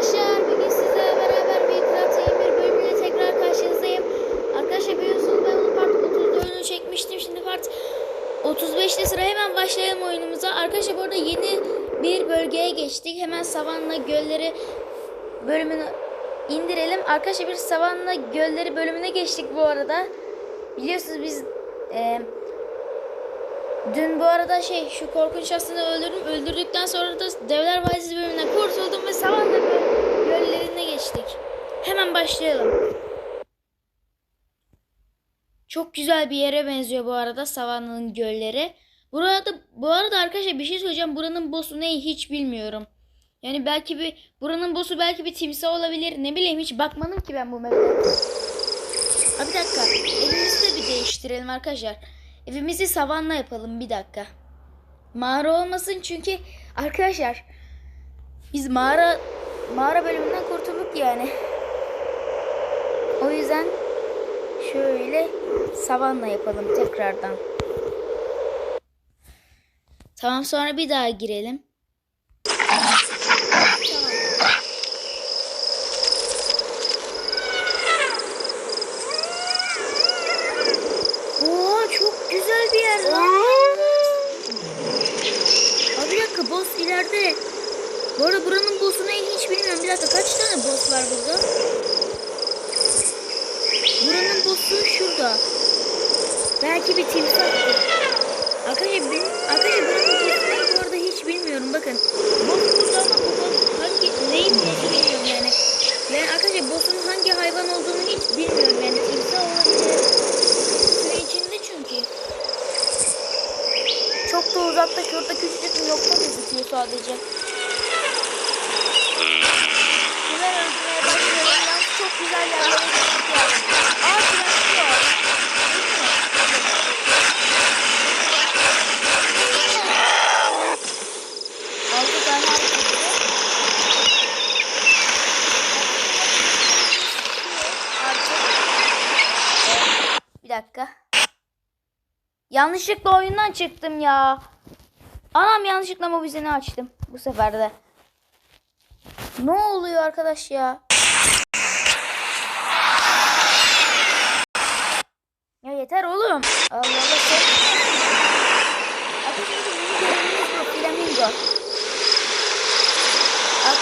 arkadaşlar. Bugün sizlerle beraber Minecraft yeni bir bölümüyle tekrar karşınızdayım. Arkadaşlar biliyorsunuz ben onu part 34'ünü çekmiştim. Şimdi part 35'te sıra hemen başlayalım oyunumuza. Arkadaşlar bu arada yeni bir bölgeye geçtik. Hemen savanla gölleri bölümünü indirelim. Arkadaşlar bir savanla gölleri bölümüne geçtik bu arada. Biliyorsunuz biz eee Dün bu arada şey şu korkunç aslında öldürdüm. Öldürdükten sonra da Devler Vadisi bölümünden kurtuldum ve Savanna Göl- göllerine geçtik. Hemen başlayalım. Çok güzel bir yere benziyor bu arada Savanna'nın gölleri. Burada bu arada arkadaşlar bir şey söyleyeceğim. Buranın boss'u ne hiç bilmiyorum. Yani belki bir buranın boss'u belki bir timsah olabilir. Ne bileyim hiç bakmadım ki ben bu map'e. Bir dakika. Evimizi de bir değiştirelim arkadaşlar. Evimizi savanla yapalım bir dakika. Mağara olmasın çünkü arkadaşlar biz mağara mağara bölümünden kurtulduk yani. O yüzden şöyle savanla yapalım tekrardan. Tamam sonra bir daha girelim. Tamam. Oo çok güzel bir yer lan. Abi bir dakika boss ileride. Bu arada buranın boss'u ne hiç bilmiyorum. Bir dakika kaç tane boss var burada? Buranın boss'u şurada. Belki bir timsahtır. Arkadaşlar benim, arkadaşlar buranın boss'u ne bu arada hiç bilmiyorum. Bakın. Boss burada ama bu boss hangi neyin boss'u bilmiyorum yani. Yani arkadaşlar boss'un hangi hayvan olduğunu hiç bilmiyorum. Yani timsah olabilir. Süre içinde çünkü. Çok da uzakta şurada küçücük bir nokta gözüküyor sadece. Hemen öldürmeye başlıyorum. Yalnız çok güzel Bir dakika. Yanlışlıkla oyundan çıktım ya. Anam yanlışlıkla mobizini açtım bu sefer de. Ne oluyor arkadaş ya? Ya yeter oğlum. Allah Allah. Bizim yeni görevimiz bu. Flamingo. Ha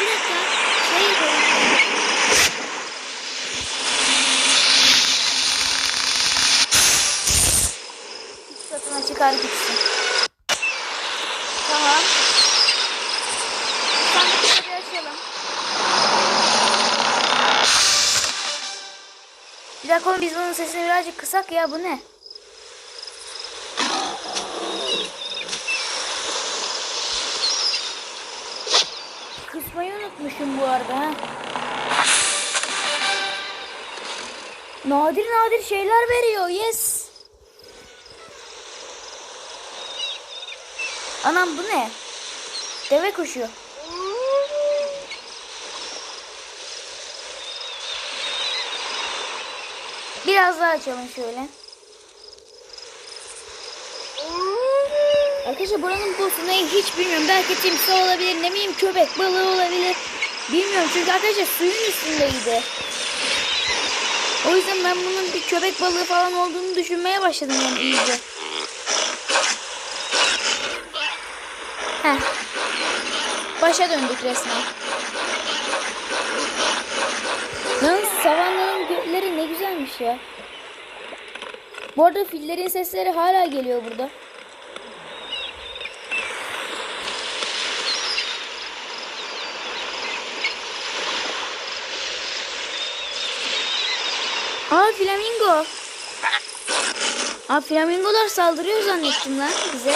bir dakika. Şey yapalım. İki katına çıkar gitsin. Bir dakika oğlum biz bunun sesini birazcık kısak ya bu ne? Kısmayı unutmuşum bu arada ha. Nadir nadir şeyler veriyor yes. Anam bu ne? Deve kuşu. Biraz daha açalım şöyle. Arkadaşlar buranın boss'u ne hiç bilmiyorum. Belki timsah olabilir, ne bileyim köpek balığı olabilir. Bilmiyorum çünkü arkadaşlar suyun üstündeydi. O yüzden ben bunun bir köpek balığı falan olduğunu düşünmeye başladım yani iyice. Heh. Başa döndük resmen. Yalnız ne güzelmiş ya. Bu arada fillerin sesleri hala geliyor burada. Aa flamingo. Aa flamingolar saldırıyor zannettim lan bize.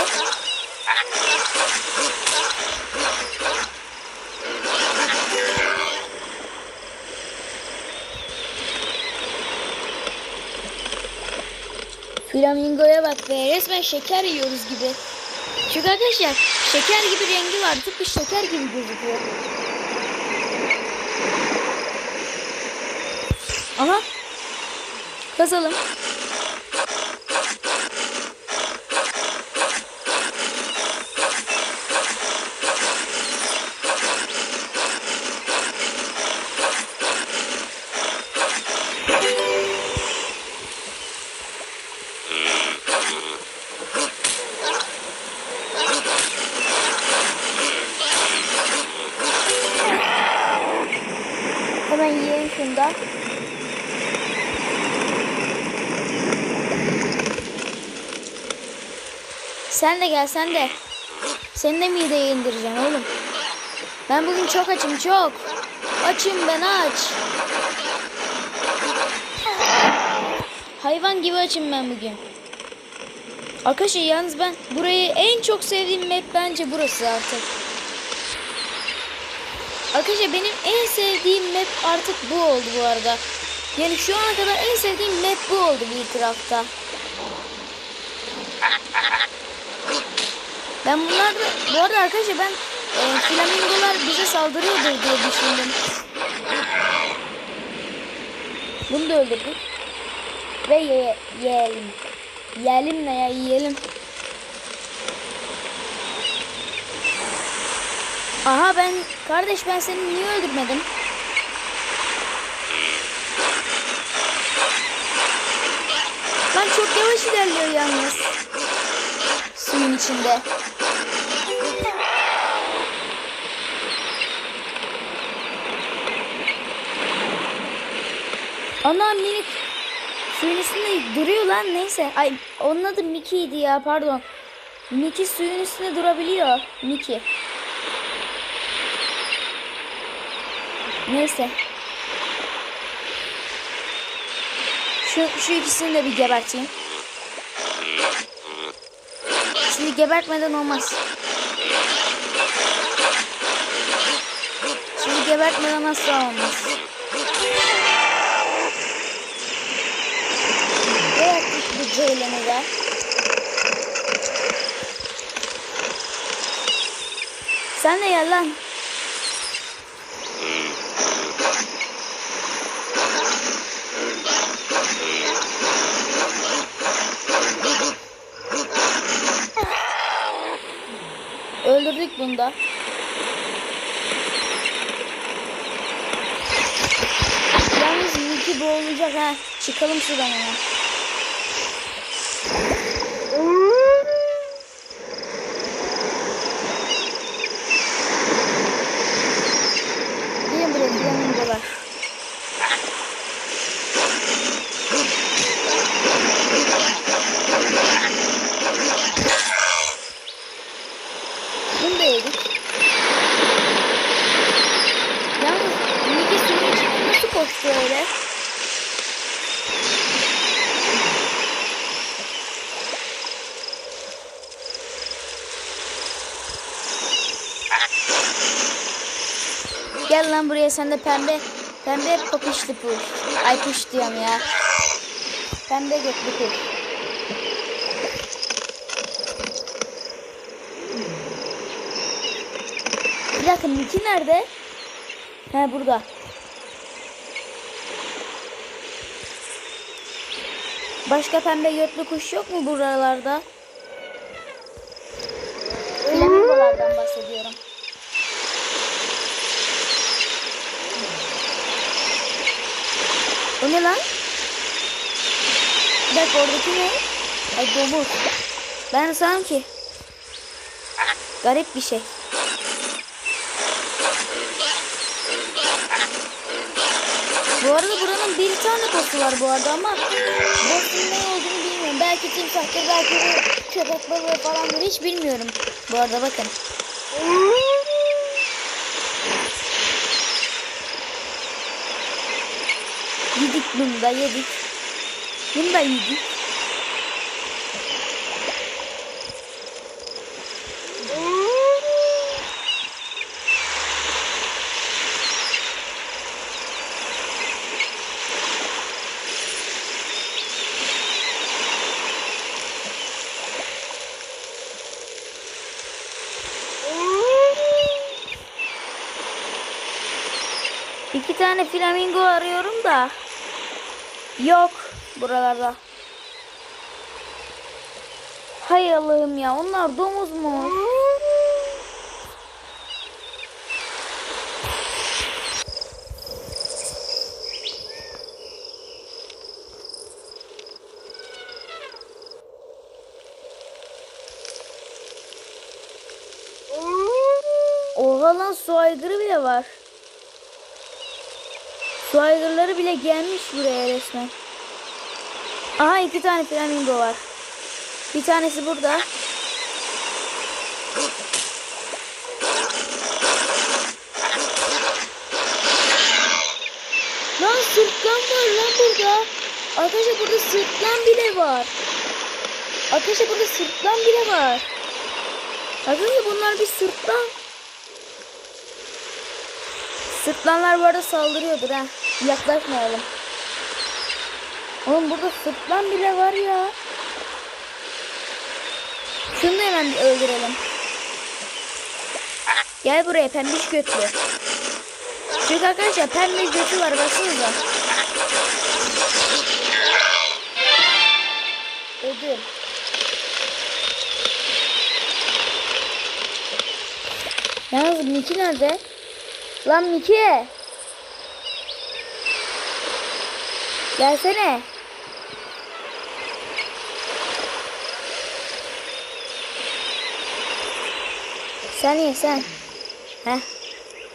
Flamingoya bak be resmen şeker yiyoruz gibi. Çünkü arkadaşlar şeker gibi rengi var. Tıpkı şeker gibi gözüküyor. Aha. Kazalım. Ya. Sen de gel sen de. Seni de mideye indireceğim oğlum. Ben bugün çok açım çok. Açım ben aç. Hayvan gibi açım ben bugün. Arkadaşlar yalnız ben burayı en çok sevdiğim map bence burası artık. Arkadaşlar benim en sevdiğim map artık bu oldu bu arada. Yani şu ana kadar en sevdiğim map bu oldu bir tarafta. Ben bunlar da, bu arada arkadaşlar ben e, flamingolar bize saldırıyordur diye düşündüm. Bunu da öldürdük. Ve ye, yiyelim. Yiyelim ne yiyelim. Aha ben kardeş ben seni niye öldürmedim? Lan çok yavaş ilerliyor yalnız. Suyun içinde. Ana minik suyun üstünde duruyor lan neyse. Ay onun adı Mickey'ydi ya pardon. Mickey suyun üstünde durabiliyor. Mickey. Neyse. Şu, şu ikisini de bir geberteyim. Şimdi gebertmeden olmaz. Şimdi gebertmeden asla olmaz. Evet bu Ceylan'ı da. Sen de gel lan. Öldürdük bunu da. Yalnız Mickey boğulacak ha. Çıkalım şuradan hemen. Gelin buraya flamingolar. Bunu da yedik. Yalnız Mickey suyun içinde nasıl koştu öyle? Sen de pembe pembe popişli puş. Ay puş diyorum ya. Pembe götlü kuş. Bir dakika Mickey nerede? He burada. Başka pembe götlü kuş yok mu buralarda? Flamingolardan bahsediyorum. O ne lan? Bir dakika oradaki ne? Ay domuz. Ben sanki ki. Garip bir şey. Bu arada buranın bir tane boss'u var bu arada ama boss'un ne olduğunu bilmiyorum. Belki timsahtır, belki bir köpek balığı falandır hiç bilmiyorum. Bu arada bakın. Yedik bunu da yedik. Bunu da yedik. İki tane flamingo arıyorum da yok buralarda. Hay Allah'ım ya onlar domuz mu? Oha lan su aygırı bile var. Su aygırları bile gelmiş buraya resmen. Aha iki tane flamingo var. Bir tanesi burada. Lan sırtlan var lan burada. Arkadaşlar burada sırtlan bile var. Arkadaşlar burada sırtlan bile var. Arkadaşlar bunlar bir sırtlan. Sırtlanlar bu arada saldırıyordur ha. Yaklaşmayalım. Oğlum burada sırtlan bile var ya. Şunu da hemen öldürelim. Gel buraya pembiş götlü. Çünkü arkadaşlar pembe götü var baksanıza. Ödül. Yalnız Miki nerede? Lan Miki. Gelsene. Sen ye sen. Heh.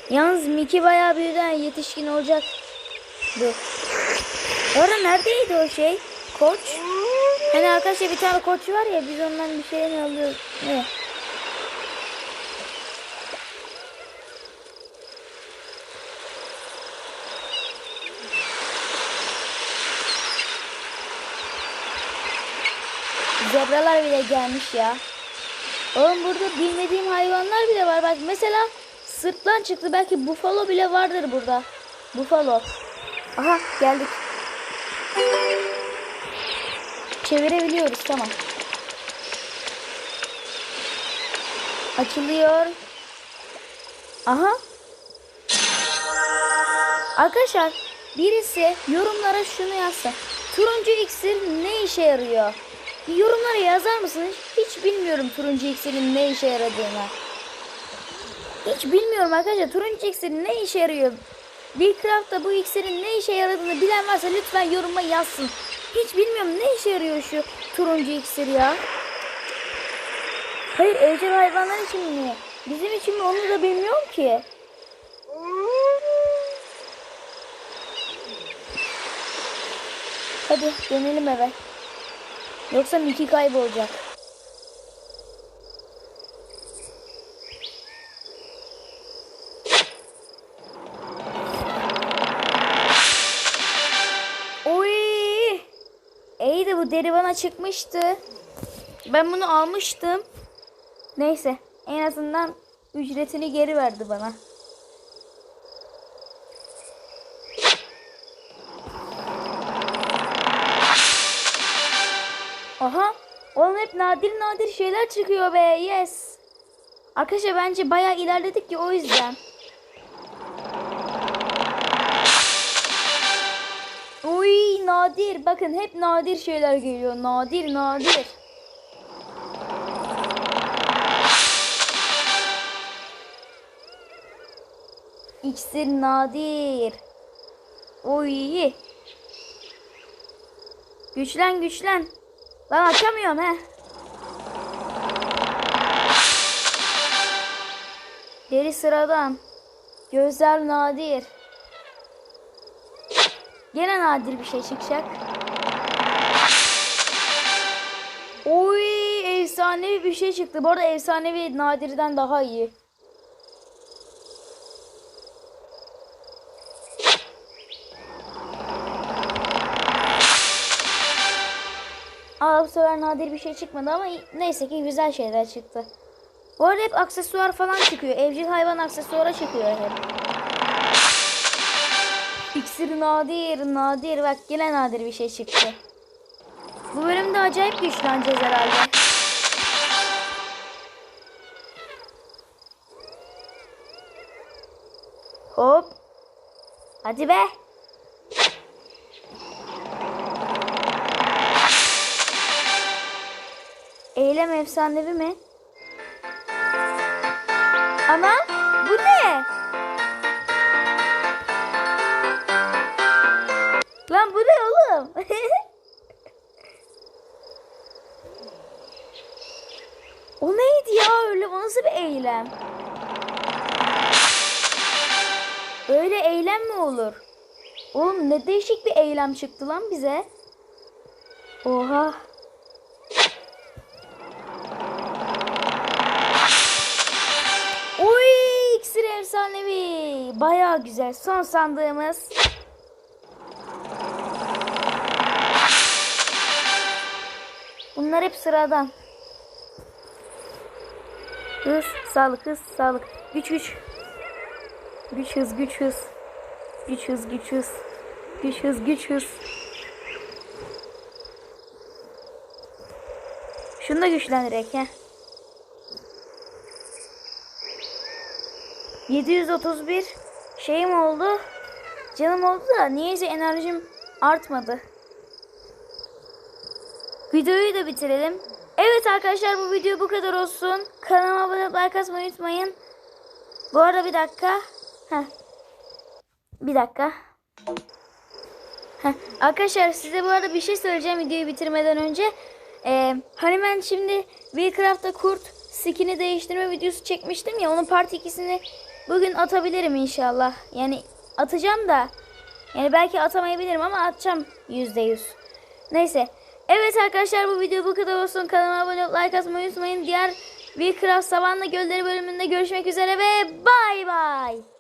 Yalnız Miki bayağı birden yetişkin olacak. Dur. Orada neredeydi o şey? Koç. Hani arkadaşlar bir tane koç var ya biz ondan bir şey mi alıyoruz? Ne? Zebralar bile gelmiş ya. Oğlum burada bilmediğim hayvanlar bile var. Bak mesela sırtlan çıktı. Belki bufalo bile vardır burada. Bufalo. Aha geldik. Çevirebiliyoruz tamam. Açılıyor. Aha. Arkadaşlar birisi yorumlara şunu yazsın. Turuncu iksir ne işe yarıyor? Bir yorumlara yazar mısınız? Hiç bilmiyorum turuncu iksirin ne işe yaradığını. Hiç bilmiyorum arkadaşlar turuncu iksirin ne işe yarıyor? Billcraft'ta bu iksirin ne işe yaradığını bilen varsa lütfen yoruma yazsın. Hiç bilmiyorum ne işe yarıyor şu turuncu iksir ya. Hayır evcil hayvanlar için mi? Bizim için mi onu da bilmiyorum ki. Hadi dönelim eve. Yoksa Mickey kaybolacak. Oy! İyi de bu deri bana çıkmıştı. Ben bunu almıştım. Neyse. En azından ücretini geri verdi bana. Oğlum hep nadir nadir şeyler çıkıyor be. Yes. Arkadaşlar bence bayağı ilerledik ki o yüzden. Uy nadir. Bakın hep nadir şeyler geliyor. Nadir nadir. İksir nadir. Oy. Güçlen güçlen. Lan açamıyorum he. Deri sıradan. Gözler nadir. Gene nadir bir şey çıkacak. Oy efsanevi bir şey çıktı. Bu arada efsanevi nadirden daha iyi. Sefer nadir bir şey çıkmadı ama neyse ki güzel şeyler çıktı. Bu arada hep aksesuar falan çıkıyor. Evcil hayvan aksesuara çıkıyor hep. İksir nadir, nadir. Bak yine nadir bir şey çıktı. Bu bölümde acayip güçleneceğiz herhalde. Hop. Hadi be. Eylem efsanevi mi? Ana bu ne? Lan bu ne oğlum? o neydi ya öyle? O nasıl bir eylem? Öyle eylem mi olur? Oğlum ne değişik bir eylem çıktı lan bize. Oha. Efsanevi. Baya güzel. Son sandığımız. Bunlar hep sıradan. Hız, sağlık, hız, sağlık. Güç, güç. Güç, hız, güç, hız. Güç, hız, güç, hız. Güç, hız, güç, hız. Şunu da güçlendirek ya. 731 şeyim oldu. Canım oldu da niyeyse enerjim artmadı. Videoyu da bitirelim. Evet arkadaşlar bu video bu kadar olsun. Kanalıma abone olup like atmayı unutmayın. Bu arada bir dakika. Heh. Bir dakika. Heh. Arkadaşlar size bu arada bir şey söyleyeceğim videoyu bitirmeden önce. Ee, hani ben şimdi Willcraft'ta kurt skin'i değiştirme videosu çekmiştim ya. Onun part 2'sini bugün atabilirim inşallah. Yani atacağım da. Yani belki atamayabilirim ama atacağım %100. Neyse. Evet arkadaşlar bu video bu kadar olsun. Kanalıma abone olup like atmayı unutmayın. Diğer Willcraft Savanna Gölleri bölümünde görüşmek üzere ve bay bay.